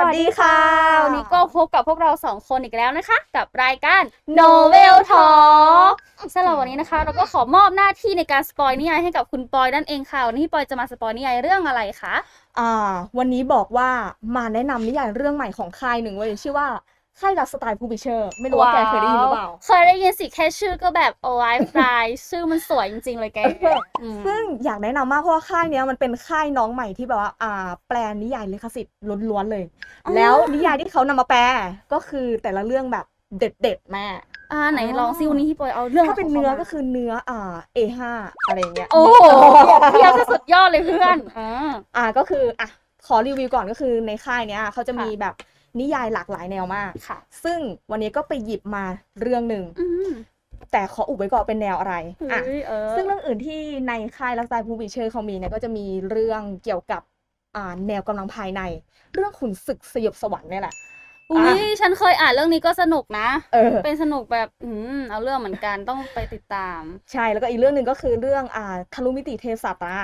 สวัสดีค่ะ วันนี้ก็พบกับพวกเราสองคนอีกแล้วนะคะ กับรายการ Novel Talk สำหรับวันนี้นะคะ เราก็ขอมอบหน้าที่ในการสปอยนิยายให้กับคุณปอยนั่นเองค่ะ วันนี้พี่ปอยจะมาสปอยนิยายเรื่องอะไรคะอ่า วันนี้บอกว่ามาแนะนำนิยายเรื่องใหม่ของค่ายหนึ่งเว้ยชื่อว่า ค่ายรักสไตล์ผู้บิเชอร์ไม่รู้ว่าแกเคยได้ยินหรือเปล่า เคยได้ยินสิแค่ชื่อก็แบบโอ้ยฟรายชื่อมันสวยจริง ๆ เลยแกอืมซึ่งอยากแนะนำมากเพราะว่าค่ายเนี้ยมันเป็นค่ายน้องใหม่ที่แบบว่าอ่าแปลนิยายลิขสิทธิ์ล้วนๆเลยอ๋อแล้วนิยายที่เขานำมาแปลก็คือแต่ละเรื่องแบบเด็ดๆแม่อ่าไหนลองซิวันนี้พี่ปอยเอาเรื่องถ้าเป็นขงเนื้อขามาก็คือเนื้ออ่า A5 อะไรอย่างเงี้ย โอ้โหเทียบซะสุดยอดเลยเพื่อนอ่าอ่าก็คืออะขอรีวิวก่อนก็คือในค่ายเนี้ยเขาจะมีค่ะแบบ นิยายหลากหลายแนวมากค่ะ ซึ่งวันนี้ก็ไปหยิบมาเรื่องหนึ่งอืมแต่ขออุบไว้ก่อนเป็นแนวอะไรอะเฮ้ยเออซึ่งเรื่องอื่นที่ในค่ายรักษาผู้บิเชอร์เขามีเนี่ยก็จะมีเรื่องเกี่ยวกับอ่าแนวกำลังภายใน เรื่องขุนศึกสยบสวรรค์เนี่ยแหละอุ้ยฉันเคยอ่านเรื่องนี้ก็สนุกนะเออเป็นสนุกแบบอืมเอาเรื่องเหมือนกันต้องไปติดตาม ใช่แล้วก็อีกเรื่องหนึ่งก็คือเรื่องอ่าทะลุมิติเทพศาสตรา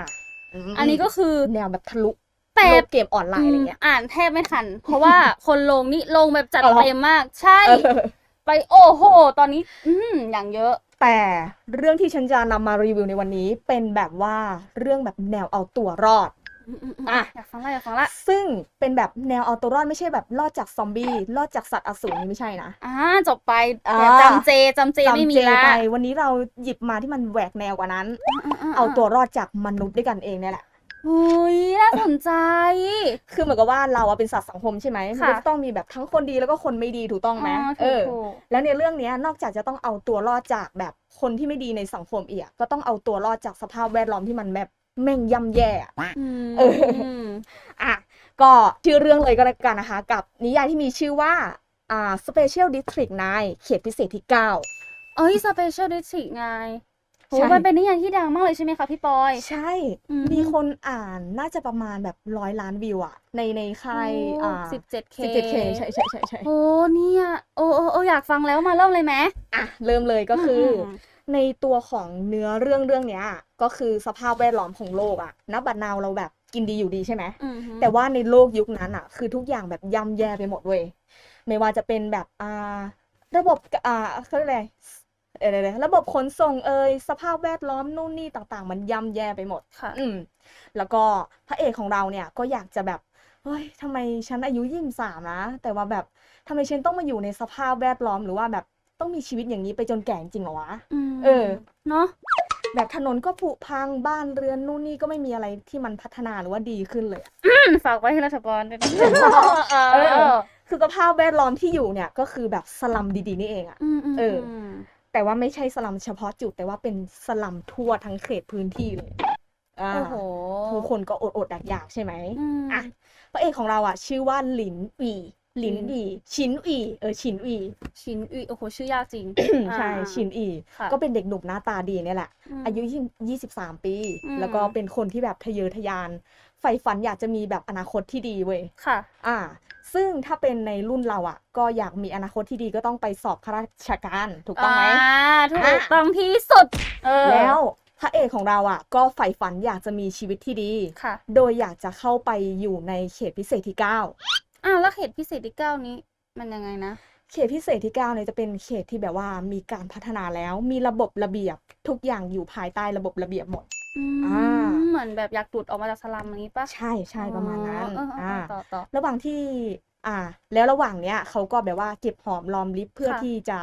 อันนี้ก็คือแนวแบบทะลุ แปลโลกเกมออนไลน์อะไรเงี้ยอ่านแทบไม่ทัน เพราะว่าคนลงนี่ลงแบบจัดเอาเหรอเต็มมาก ใช่เออไปโอ้โห ตอนนี้ อืมอย่างเยอะ แต่เรื่องที่ฉันจะนำมารีวิวในวันนี้ เป็นแบบว่าเรื่องแบบแนวเอาตัวรอดอืมอืมอืมอะอยากฟังละอยากฟังละซึ่งเป็นแบบแนวเอาตัวรอดไม่ใช่แบบรอดจากซอมบี้รอดจากสัตว์อสูรนี่ไม่ใช่นะอ่าจบไปอ่าแต่จำเจจำเจไม่มีจำเจละไปวันนี้เราหยิบมาที่มันแหวกแนวกว่านั้นมๆๆเอาตัวรอดจากมนุษย์ด้วยกันเองเนี่ยแหละ อุ้ยน่าสนใจ คือเหมือนกับว่าเราอะเป็นสัตว์สังคมใช่ไหมมันค่ะก็จะต้องมีแบบทั้งคนดีแล้วก็คนไม่ดีถูกต้องไหมอ๋อเอถูกอถูกแล้วในเรื่องเนี้ยนอกจากจะต้องเอาตัวรอดจากแบบคนที่ไม่ดีในสังคมอีกอะก็ต้องเอาตัวรอดจากสภาพแวดล้อมที่มันแบบแม่งย่ำแย่อะอืมเอออะก็ชื่อเรื่องเลยก็แล้วกันนะคะ กับนิยายที่มีชื่อว่าอ่า Special District 9เขตพิเศษที่ 9 เอ้ยสเปเชียลดิสทริกไงโห ใช่ มันเป็นนิยายที่ดังมากเลยใช่ไหมคะพี่ปอย ใช่ อืม มีคนอ่านน่าจะประมาณแบบร้อยล้านวิวอะในในค่ายอ่าสิบเจ็ดเค 17K ใช่ใช่ใช่ใช่โอ้เนี่ยโอ้โอ้โอ้อยากฟังแล้วมาเริ่มเลยไหมอะเริ่มเลยก็คืออม ในตัวของเนื้อเรื่องเรื่องเนี้ย ก็คือสภาพแวดล้อมของโลกอะณบัดนาวเราแบบกินดีอยู่ดีใช่ไหม อืมแต่ว่าในโลกยุคนั้นอะคือทุกอย่างแบบย่ำแย่ไปหมดเว้ยไม่ว่าจะเป็นแบบอ่าระบบอ่าเขาเรียกอะไรเออเดี๋ยวๆระบบขนส่งเอยสภาพแวดล้อมนู่นนี่ต่างๆ มันย่ำแย่ไปหมดค่ะ อืมแล้วก็พระเอกของเราเนี่ยก็อยากจะแบบเฮ้ยทำไมฉันอายุยี่สิบสามนะ แต่ว่าแบบทำไมฉันต้องมาอยู่ในสภาพแวดล้อมหรือว่าแบบต้องมีชีวิตอย่างนี้ไปจนแก่จริงเหรอวะมเออ เนาะแบบถนนก็ผุพังบ้านเรือนนู่นนี่ก็ไม่มีอะไรที่มันพัฒนาหรือว่าดีขึ้นเลยอะฝากไว้ให้รัฐบาลด้วยนะเอเอออคือสภาพแวดล้อมที่อยู่เนี่ยก็คือแบบสลัมดีๆนี่เองอะอืมอืมเออม แต่ว่าไม่ใช่สลัมเฉพาะจุด แต่ว่าเป็นสลัมทั่วทั้งเขตพื้นที่เลยอ่าโอ้โหทุกคนก็อดอดๆอยากๆใช่ไหมอืมอะพระเอกของเราอะ ชื่อว่าหลินอีหลินอืมอีชินอีเออชินอีชินอุยโอ้โหชื่อยากจริง ใช่อ่าชินอีค่ะก็เป็นเด็กหนุ่มหน้าตาดีเนี่ยแหละมอายุยี่สิบสามปีอืมแล้วก็เป็นคนที่แบบทะเยอทะยาน ใฝ่ฝันอยากจะมีแบบอนาคตที่ดีเว้ยค่ะ อ่า ซึ่งถ้าเป็นในรุ่นเราอะ ก็อยากมีอนาคตที่ดีก็ต้องไปสอบข้าราชการ ถูกต้องไหมอ่าถูกอะต้องที่สุดเออแล้วพระเอกของเราอะ ก็ใฝ่ฝันอยากจะมีชีวิตที่ดีค่ะ โดยอยากจะเข้าไปอยู่ในเขตพิเศษที่9อ้าวแล้วเขตพิเศษที่เก้านี้มันยังไงนะเขตพิเศษที่9เนี่ยจะเป็นเขตที่แบบว่ามีการพัฒนาแล้วมีระบบระเบียบทุกอย่างอยู่ภายใต้ระบบระเบียบหมด อืมอ่า เหมือนแบบอยากหลุดออกมาจากสลัมอย่างนี้ปะใช่ใช่ประมาณนั้นอ๋อเออเอออ่า ต่อต่อ ระหว่างที่ อ่า แล้วระหว่างเนี้ยเขาก็แบบว่าเก็บหอมรอมริบเพื่อค่ะ ที่จะ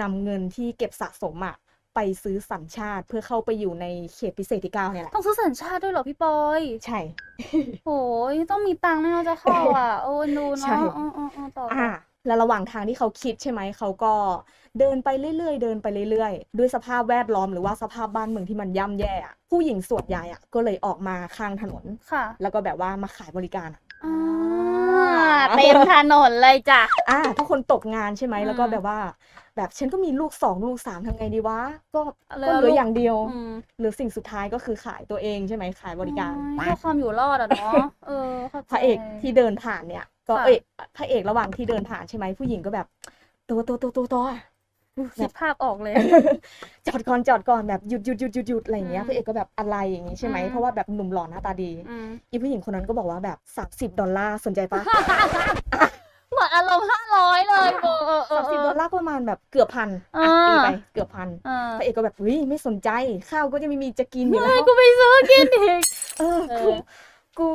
นำเงินที่เก็บสะสมอะไปซื้อสัญชาติเพื่อเข้าไปอยู่ในเขตพิเศษที่9เนี่ยแหละต้องซื้อสัญชาติด้วยเหรอพี่ปอยใช่ โอ้ยต้องมีตังค์แน่นอนจะเข้าอะ โอ้ยดูใช่ เนาะอ๋ออ๋ออ๋อต่อต่อ่าอ แล้วระหว่างทางที่เขาคิดใช่ไหมเขาก็เดินไปเรื่อยๆ เดินไปเรื่อยๆ ด้วยสภาพแวดล้อมหรือว่าสภาพบ้านเมืองที่มันย่ำแย่อะผู้หญิงส่วนใหญ่อะก็เลยออกมาข้างถนน ค่ะแล้วก็แบบว่ามาขายบริการอะ อ่าเต็มถนนเลยจ้ะ อ่าทุกคนตกงานใช่ไหมอืมแล้วก็แบบว่า แบบฉันก็มีลูกสองลูกสามทำไงดีวะก็เลยก็เอาเหลืลูอกอย่างเดียวอืมเหลือสิ่งสุดท้ายก็คือขายตัวเองใช่ไหมขายบริการอืมเพื่อความอยู่รอดอะเนาะเออข้าใจพระเอกที่เดินผ่านเนี่ย ก็ค่ะเอ้ยพระเอกระหว่างที่เดินผ่านใช่ไหมผู้หญิงก็แบบตัวตัวตัวตัวตัวคิดภาพออกเลย จอดก่อนจอดก่อนแบบหยุดหยุดหยุดหยุดหยุดอะไรอย่างเงี้ยอืมพระเอกก็แบบอะไรอย่างงี้ใช่ไหมอืมเพราะว่าแบบหนุ่มหล่อหน้าตาดีอืมอีผู้หญิงคนนั้นก็บอกว่าแบบสามสิบ30ดอลลาร์สนใจปะเหมือนอารมณ์ห้าร้อยเลยเออเออเอสาอมเอสิบอดอ ลลาร์ก็ประมาณแบบเกือบพันอ่าอะตีไปเกือบพันเออพระเอกก็แบบเฮ้ยไม่สนใจ ข้าวก็จะไม่มีจะกินอยู่แล้เฮ้วยกูไปซื้อกินอีกเออเอกูอกู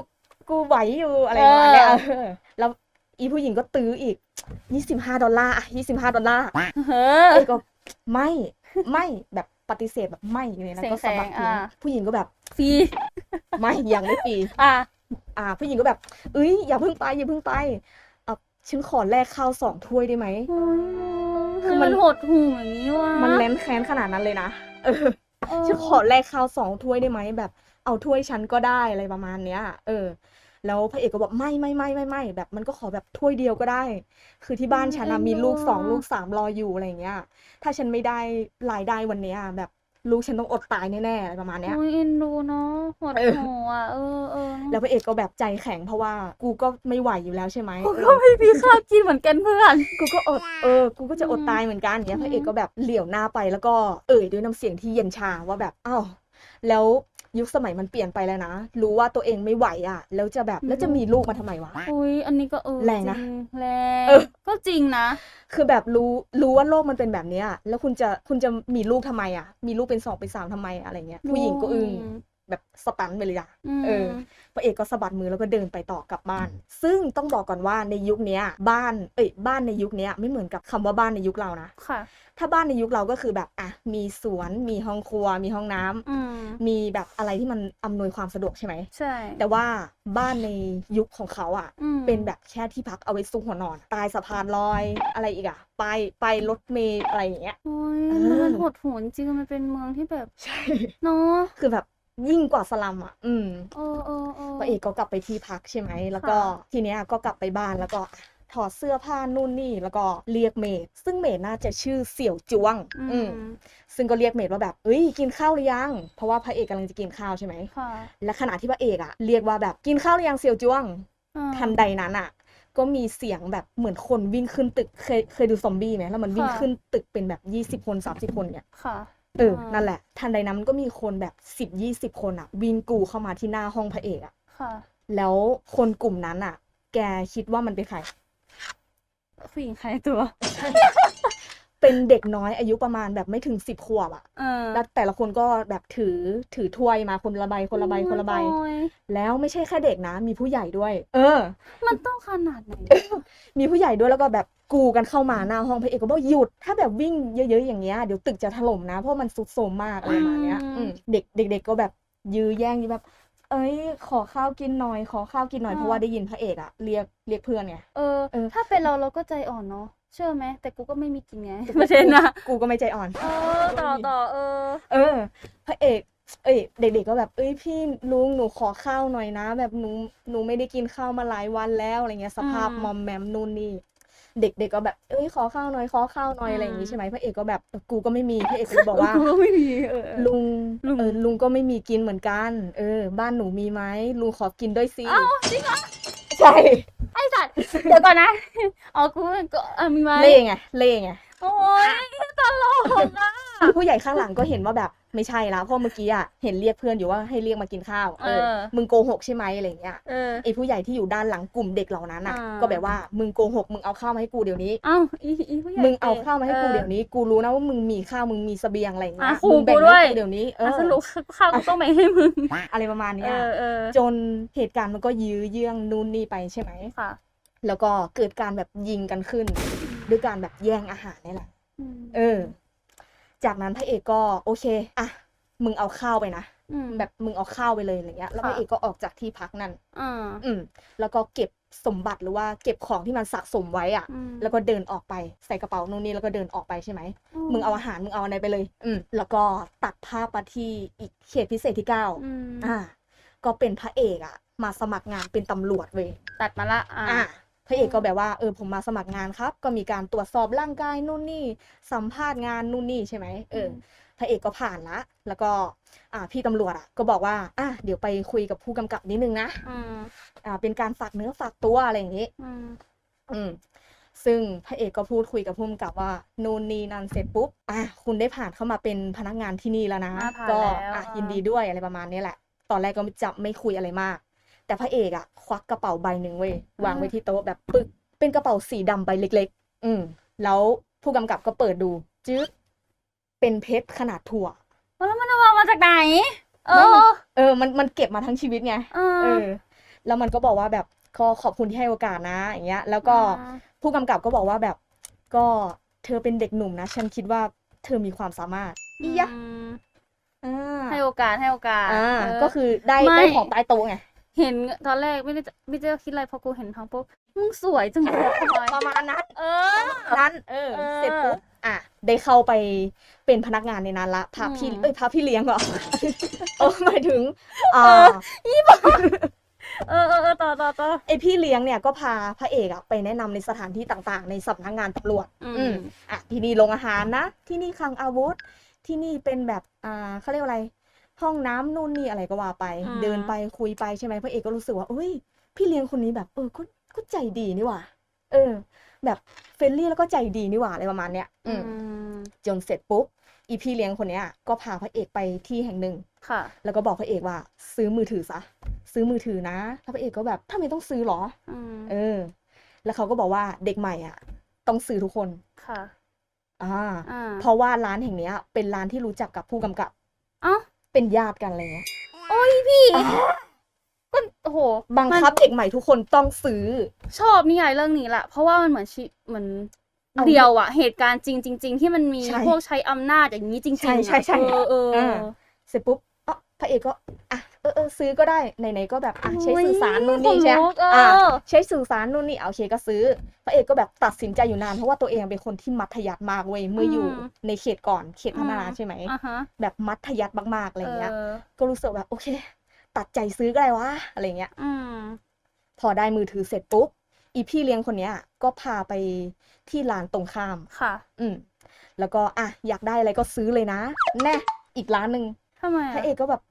กูไหวอยู่อะไรประมาณเนี้ยเออเออแล้วอีผู้หญิงก็ตื้ออีกยี่สิบห้าดอลลาร์อะยี่สิบห้าดอลลาร์เฮ้ยเอกก็ไม่ไม่แบบปฏิเสธแบบไม่อยู่ในนั้นก็สะบัดแสงๆทิ้งอ่าผู้หญิงก็แบบฟรีไม่ยังไม่ปีอะอ่า ผู้หญิงก็แบบเอ้ยอย่าเพิ่งไปอย่าเพิ่งไปอะ ฉันขอแลกข้าวสองถ้วยได้ไหม คืคืออมัมันนหดหูอย่างนี้วะมันแร้นแค้นขนาดนั้นเลยนะเออเออ ฉันขอแลกข้าวสองถ้วยได้ไหมแบบ เอาถ้วยฉันก็ได้อะไรประมาณเนี้ย เออ แล้วพระเอกก็บอกไม่ไม่ไม่ไม่ไม่แบบ มันก็ขอแบบถ้วยเดียวก็ได้ คือที่บ้านฉันนะมีลูกสองลูกสามรออยู่อะไรอย่างเงี้ย ถ้าฉันไม่ได้รายได้วันเนี้ยแบบ ลูกฉันต้องอดตายแน่ๆอะไรประมาณเนี้ยโอ้ยเอ็นดูเนาะหดเออหูอะเออเออแล้วพระเอกก็แบบใจแข็งเพราะว่ากูก็ไม่ไหวอยู่แล้วใช่ไหมกูเอก็อไม่มีข้าวกินเหมือนกันเพื่อน กูก็อดเออ กูก็จะอดอืมตายเหมือนกันเนี่ยอืมพระเอกก็แบบเหลียวหน้าไปแล้วก็เอ่ยด้วยน้ำเสียงที่เย็นชาว่าแบบอ้าวแล้ว ยุคสมัยมันเปลี่ยนไปแล้วนะ รู้ว่าตัวเองไม่ไหวอะ แล้วจะแบบแล้วจะมีลูกมาทำไมวะ อุ้ยอันนี้ก็เออแรงนะจแรงเออ ก็จริงนะ คือแบบรู้รู้ว่าโลกมันเป็นแบบเนี้ยแล้วคุณจะคุณจะมีลูกทำไมอะ มีลูกเป็นสองเป็นสามทำไมอะไรเงี้ยผู้หญิงก็อึ้ง แบบสตันไปเลยอะมเออพระเอกก็สะบัดมือแล้วก็เดินไปต่อกลับบ้าน ซึ่งต้องบอกก่อนว่าในยุคเนี้ยบ้านเอ้ยบ้านในยุคเนี้ยไม่เหมือนกับคำว่าบ้านในยุคเรานะค่ะ ถ้าบ้านในยุคเราก็คือแบบอะมีสวนมีห้องครัว มีห้องน้ำอืมมีแบบอะไรที่มันอำนวยความสะดวกใช่ไหมใช่ แต่ว่าบ้านในยุคของเขาอะอืมเป็นแบบแค่ที่พักเอาไว้ซุกหัวนอน ตายสะพานลอยอะไรอีกอะไปไปรถเมล์อะไรอย่างเงี้ยโอ้ยเออมันหดหูจริงๆมันเป็นเมืองที่แบบใช่เนาะคือแบบ ยิ่งกว่าสลัมอะ อืมเออเออเออพระเอกก็กลับไปที่พักใช่ไหม แล้วก็ค่ะทีเนี้ยก็กลับไปบ้านแล้วก็ถอดเสื้อผ้านู่นนี่แล้วก็เรียกเมดซึ่งเมดน่าจะชื่อเสี่ยวจวง อืมซึ่งก็เรียกเมดว่าแบบเอ้ยกินข้าวหรือยัง เพราะว่าพระเอกกำลังจะกินข้าวใช่ไหมค่ะและขณะที่พระเอกอะเรียกว่าแบบกินข้าวหรือยังเสี่ยวจวงอ่าทันใดนั้นอะก็มีเสียงแบบเหมือนคนวิ่งขึ้นตึกเคยเคยดูซอมบี้ไหมแล้วมันวิ่งค่ะขึ้นตึกเป็นแบบยี่สิบคนสามสิบคนเนี่ยค่ะ เอออ่านั่นั่นแหละ ทันใดนั้นมันก็มีคนแบบสิบยี่สิบคนอะวิ่งกรูเข้ามาที่หน้าห้องพระเอกอะค่ะ แล้วคนกลุ่มนั้นอะแกคิดว่ามันเป็นใครผู้หญิงใครตัว เป็นเด็กน้อยอายุประมาณแบบไม่ถึงสิบขวบอะเออแล้วแต่ละคนก็แบบถือถือถ้วยมาคนละใบคนละใบคนละใบโอ้ยแล้วไม่ใช่แค่เด็กนะ มีผู้ใหญ่ด้วย เออ มันต้องขนาดไหน มีผู้ใหญ่ด้วยแล้วก็แบบกูกันเข้ามาหน้าห้องพระเอกก็บอกหยุด ถ้าแบบวิ่งเยอะๆอย่างเงี้ยเดี๋ยวตึกจะถล่มนะ เพราะมันซุดโทรมมากอะไรประมาณเนี้ยอืมอืมเด็กเด็กๆก็แบบยื้อแย่งยื้อแบบเอ้ยขอข้าวกินหน่อยขอข้าวกินหน่อยเพราะว่าได้ยินพระเอกอะเรียกเรียกเพื่อนไงเออเออถ้าเป็นเราเราก็ใจอ่อนเนาะ เชื่อไหมแต่กูก็ไม่มีกินไงประเด็นนะกูก็ไม่ใจอ่อน เออต่อต่อเออ เออพระเอก เอ้ยเด็กๆก็แบบเอ้ยพี่ลุงหนูขอข้าวหน่อยนะ แบบหนูหนูไม่ได้กินข้าวมาหลายวันแล้วอะไรเงี้ยสภาพอืมมอมแมมนู่นนี่เด็กๆก็แบบเอ้ยขอข้าวหน่อยขอข้าวหน่อยอะไรอย่างงี้อืมใช่ไหมพระเอกก็แบบเออกูก็ไม่มีพระเอกก็เลยบอกว่ากูก็ไม่มีเออเออลุงลุงเออลุงก็ไม่มีกินเหมือนกัน เออ บ้านหนูมีไหมลุงขอกินด้วยสิเอ้าจริงเหรอใช่ ไอ้สัตว์ เดี๋ยวก่อนนะ อ๋อ กูก็เออมีไหมเล่ไง เล่ไง โอ้ยตลกอะ ผู้ใหญ่ข้างหลังก็เห็นว่าแบบไม่ใช่ละเพราะเมื่อกี้อะเห็นเรียกเพื่อนอยู่ว่าให้เรียกมากินข้าวเออ เออ มึงโกหกใช่ไหมอะไรอย่างเงี้ยเออ ไอ้ผู้ใหญ่ที่อยู่ด้านหลังกลุ่มเด็กเหล่านั้นอะ อ่า ก็แบบว่ามึงโกหกมึงเอาข้าวมาให้กูเดี๋ยวนี้ เอ้าอีอีผู้ใหญ่มึงเอาข้าวมาให้กูออเดี๋ยวนี้ กูรู้นะว่ามึงมีข้าวมึงมีเสบียงอะไรอย่างเงี้ยอะขู่มึงแบ่งกูด้วให้ยกูเดี๋ยวนี้เออะอสรุปข้าวกูต้องไปให้มึง อะไรประมาณเอเนี้ยอเออจนเหตุการณ์มันก็ยื้อเยื้องนู่นนี่ไปใช่ไหม ค่ะ แล้วก็เกิดการแบบยิงกันขึ้น ด้วยการแบบแย่งอาหารนี่แหละมเออ จากนั้นพระเอกก็โอเค อะ มึงเอาข้าวไปนะอืมแบบมึงเอาข้าวไปเลยอะไรเงี้ย แล้วพระค่ะเอกก็ออกจากที่พักนั่นอ่าอืม แล้วก็เก็บสมบัติหรือว่าเก็บของที่มันสะสมไว้อะอืมแล้วก็เดินออกไปใส่กระเป๋านู่นนี่แล้วก็เดินออกไปใช่ไหม มึงเอาอาหารมึงเอาอะไรไปเลย อืม แล้วก็ตัดภาพมาที่อีกเขตพิเศษที่เก้าอืมอ่า ก็เป็นพระเอกอะ มาสมัครงานเป็นตำรวจเว้ย ตัดมาละ อ่าอะ พระเอกก็แบบว่าเออผมมาสมัครงานครับ ก็มีการตรวจสอบร่างกายนู่นนี่สัมภาษณ์งานนู่นนี่ใช่ไหมเอออมพระเอกก็ผ่านละ แล้วก็ อ่า พี่ตำรวจอะ ก็บอกว่า อะ เดี๋ยวไปคุยกับผู้กำกับนิดนึงนะอืมอ่า เป็นการฝากเนื้อฝากตัวอะไรอย่างนี้ อืมอืมซึ่งพระเอกก็พูดคุยกับผู้กำกับว่านู่นนี่นั่นเสร็จปุ๊บ อะ คุณได้ผ่านเข้ามาเป็นพนักงานที่นี่แล้วนะอ่าผ่านก็แล้วอะอ่ายิยินดีด้วยอะไรประมาณนี้แหละ ตอนแรกก็จะไม่คุยอะไรมาก แต่พระเอกอะควักกระเป๋าใบหนึ่งเว้ยวางไว้ที่โต๊ะแบบปึก เป็นกระเป๋าสีดำใบเล็ก ๆ อืม แล้วผู้กำกับก็เปิดดูจื๊ดเป็นเพชรขนาดถั่วแล้วมันเอามาจากไหน เอไม่มันอเออ มันมันเก็บมาทั้งชีวิตไงเอเอออ แล้วมันก็บอกว่าแบบก็ขอบคุณที่ให้โอกาสนะ อย่างเงี้ย แล้วก็อ่าผู้กำกับก็บอกว่าแบบ ก็เธอเป็นเด็กหนุ่มนะ ฉันคิดว่าเธอมีความสามารถอียะมอ่าให้โอกาสให้โอกาสอ่าเออก็คือได้ไม่ได้ของใต้โต๊ะไง เห็นตอนแรกไม่ได้จะไม่ได้คิดอะไรพอกูเห็นท้องปุ๊บมึงสวยจังเลยอะพลอยประมาณนั้น เออ นั้นเออเออ เสร็จปุ๊บอะได้เข้าไปเป็นพนักงานในนั้นละพาพี่อืมเอ้ยพาพี่เลี้ยงเหรอเออหมายถึงอ่าเออเออเออต่อต่อต่อไอพี่เลี้ยงเนี่ยก็พาพระเอกอะไปแนะนำในสถานที่ต่างๆ ในสำนักงานตำรวจ อือืมมอะที่นี่โรงอาหารนะ ที่นี่คลังอาวุธ ที่นี่เป็นแบบอ่าเขาเรียกว่าอะไร ห้องน้ำนู่นนี่อะไรก็ว่าไปอืมเดินไปคุยไปใช่ไหมพระเอกก็รู้สึกว่าเอ้ย พี่เลี้ยงคนนี้แบบเออก็ก็ใจดีนี่หว่า เออ แบบเฟรนลี่แล้วก็ใจดีนี่หว่าอะไรประมาณเนี้ยอืมมจนเสร็จปุ๊บอีพี่เลี้ยงคนเนี้ยก็พาพระเอกไปที่แห่งหนึ่งค่ะ แล้วก็บอกพระเอกว่า ซื้อมือถือซะซื้อมือถือนะแล้วพระเอกก็แบบทำไมต้องซื้อหรออืมเออ แล้วเขาก็บอกว่าเด็กใหม่อะ ต้องซื้อทุกคนค่ะอ่าอ่าเพราะว่าร้านแห่งเนี้ย เป็นร้านที่รู้จักกับผู้กำกับ เอ้า เป็นญาติกันอะไรเงี้ยโอ้ยพี่ก็โอ้โหบังคับเด็กใหม่ทุกคนต้องซื้อ ชอบนิยายเรื่องนี้แหละเพราะว่ามันเหมือนชีเหมือนเอาเดียวอะเหตุการณ์จริงจริงๆที่มันมีใช่พวกใช้อำนาจอย่างนี้จริงๆใช่อะใช่ใช่เออเอออ่าเสร็จปุ๊บอ๋อพระเอกก็อะ เออเออซื้อก็ได้ไหนๆก็แบบอะใช้สื่อสารนู่นนี่ใช่ไหมขลุกเออะอใช้สื่อสารนู่นนี่เอาโอเคก็ซื้อพระเอกก็แบบตัดสินใจอยู่นานเพราะว่าตัวเองเป็นคนที่มัธยัสถ์มากเว้ยเมื่ออยู่อืมในเขตก่อนเขตพัฒนาอืมใช่ไหมอ่าฮะแบบมัธยัสถ์มากๆอะไรเงี้ยเออก็รู้สึกแบบโอเค ตัดใจซื้อก็ได้วะอะไรเงี้ยอืมพอได้มือถือเสร็จปุ๊บอีพี่เลี้ยงคนเนี้ย ก็พาไปที่ร้านตรงข้ามค่ะ อืมแล้วก็อะอยากได้อะไรก็ซื้อเลยนะ แน่อีกร้านหนึ่งทำไมพระอะเอกก็แบบเออ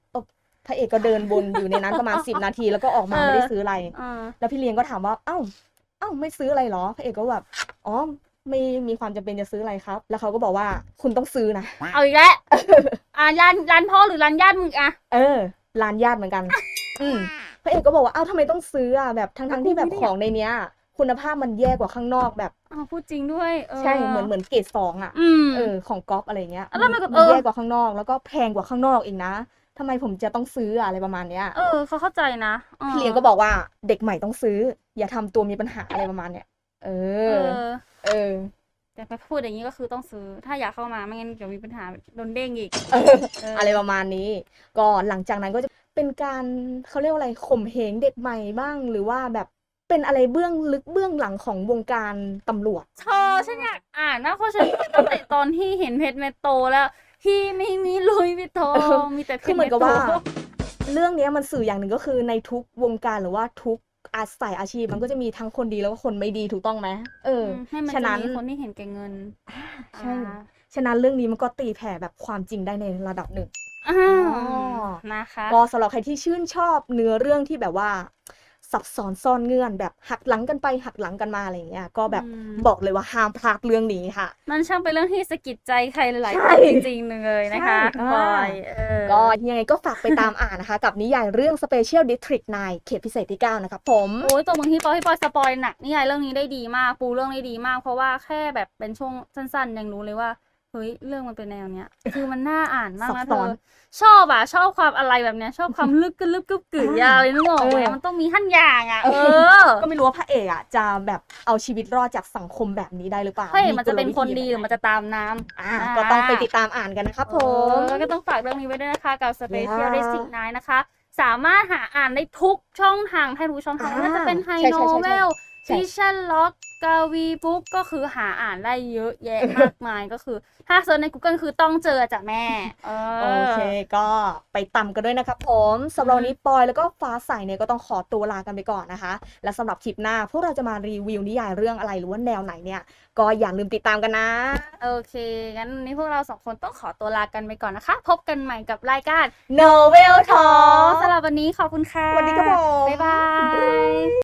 พระเอกก็เดินวนอยู่ในนั้นประมาณสิบนาทีแล้วก็ออกมาเออไม่ได้ซื้ออะไรอ่าแล้วพี่เลี้ยงก็ถามว่า เอ้า เอ้าไม่ซื้ออะไรเหรอ พระเอกก็แบบอ๋อไม่มีความจำเป็นจะซื้ออะไรครับ แล้วเขาก็บอกว่าคุณต้องซื้อนะ เอาอีกแล้วอ่าร้านร้านพ่อหรือร้านญาติมึงอะเออร้านญาติเหมือนกัน อืมพระเอกก็บอกว่าเอ้าทำไมต้องซื้ออะแบบทั้งๆที่แบบของในเนี้ย คุณภาพมันแย่กว่าข้างนอกแบบอ้าวพูดจริงด้วยเออใช่เหมือนเหมือนเกรดสองอะอืมเออของก๊อฟอะไรเงี้ยแล้วมันก็มันเออแย่กว่าข้างนอกแล้วก็แพงกว่าข้างนอกอีกนะ ทำไมผมจะต้องซื้ออะอะไรประมาณเนี้ย เออเขาเข้าใจนะอ๋อพี่เลี้ยงก็บอกว่าเด็กใหม่ต้องซื้อ อย่าทำตัวมีปัญหาอะไรประมาณเนี้ยเอเอออ เออ แต่ไปพูดอย่างนี้ก็คือต้องซื้อ ถ้าอยากเข้ามาไม่งั้นเดี๋ยวมีปัญหาโดนเด้งอีกเออเออออะไรประมาณนี้ ก็หลังจากนั้นก็จะเป็นการเขาเรียกว่าอะไรข่มเหงเด็กใหม่บ้าง หรือว่าแบบเป็นอะไรเบื้องลึกเบื้องหลังของวงการตำรวจชอฉันอยากอ่านนะเพราะฉันตั้งแต่ตอนที่เห็นเพชรเมโตแล้ว ที่ไม่มีลุยวิตตอเออง มีแต่เพคือชรเหมืเมอนกับโตว่า เรื่องเนี้ยมันสื่ออย่างหนึ่งก็คือในทุกวงการหรือว่าทุกอาศัยอาชีพมันก็จะมีทั้งคนดีแล้วก็คนไม่ดีถูกต้องไหมเออมให้มันฉะจะนั้นมีคนที่เห็นแก่เงินใช่อ่าฉะนั้นเรื่องนี้มันก็ตีแผ่แบบความจริงได้ในระดับหนึ่งอ่าอ๋อนะคะก็สำหรับใครที่ชื่นชอบเนื้อเรื่องที่แบบว่า ซับซ้อนซ่อนเงื่อนแบบหักหลังกันไปหักหลังกันมาอะไรอย่างเงี้ยก็แบบอืมบอกเลยว่าห้ามพลาดเรื่องนี้ค่ะ มันช่างเป็นเรื่องที่สะกิดใจใครหลายๆคใช่นจริงๆเลยนะคะใช่ปอยเออก็ยังไงก็ฝากไปตามอ่านนะคะ กับนิยายเรื่อง Special District 9เขตพิเศษที่ 9 นะครับผม โอ้ยตัวมึงที่ปอยที่ปอยสปอยหนักนี่ไงเรื่องนี้ได้ดีมากปูเรื่องได้ดีมาก เพราะว่าแค่แบบเป็นช่วงสั้น ๆ ยังรู้เลยว่า เฮ้ยเรื่องมันเป็นแนวเนี้ย คือมันน่าอ่านมากซันะบเธซ้ออนชอบอะชอบความอะไรแบบเนี้ย ชอบความลึกกึลึบกึบกึ๋ยาวเลยนึกออกไหมเออ มันต้องมีขั้นอย่างอะ เออก็ไม่รู้ว่าพระเอกอะจะแบบเอาชีวิตรอดจากสังคมแบบนี้ได้หรือเปล่าเฮ้ยมันจะเป็นกลวิธีคนดีหรือมันจะตามน้ำอ่า ก็ต้องไปติดตามอ่านกันนะครับผม เออก็ต้องฝากเรื่องนี้ไว้ด้วยนะคะกับ Special ว้าว District 9นะคะ สามารถหาอ่านได้ทุกช่องทางให้รู้ช่องทางอ่าไม่ว่าจะเป็นไฮใช่โนใช่ใช่เวล ใช่ ฟิชชั่นล็อกกาวีบุ๊กก็คือหาอ่านได้เยอะแยะมากมายก็คือ ถ้าเซิร์ชใน Google คือต้องเจอจ้ะแม่ เออ โอเคก็ไปตามกันด้วยนะครับผมสำหรับวันนี้ปอยแล้วก็ฟ้าใสเนี่ยก็ต้องขอตัวลากันไปก่อนนะคะ และสำหรับคลิปหน้า พวกเราจะมารีวิวนิยายเรื่องอะไรหรือว่าแนวไหนเนี่ย ก็อย่าลืมติดตามกันนะ โอเค งั้นวันนี้พวกเราสองคนต้องขอตัวลากันไปก่อนนะคะ พบกันใหม่กับรายการ Novel Talk สำหรับวันนี้ขอบคุณค่ะ สวัสดีครับผม บ๊ายบาย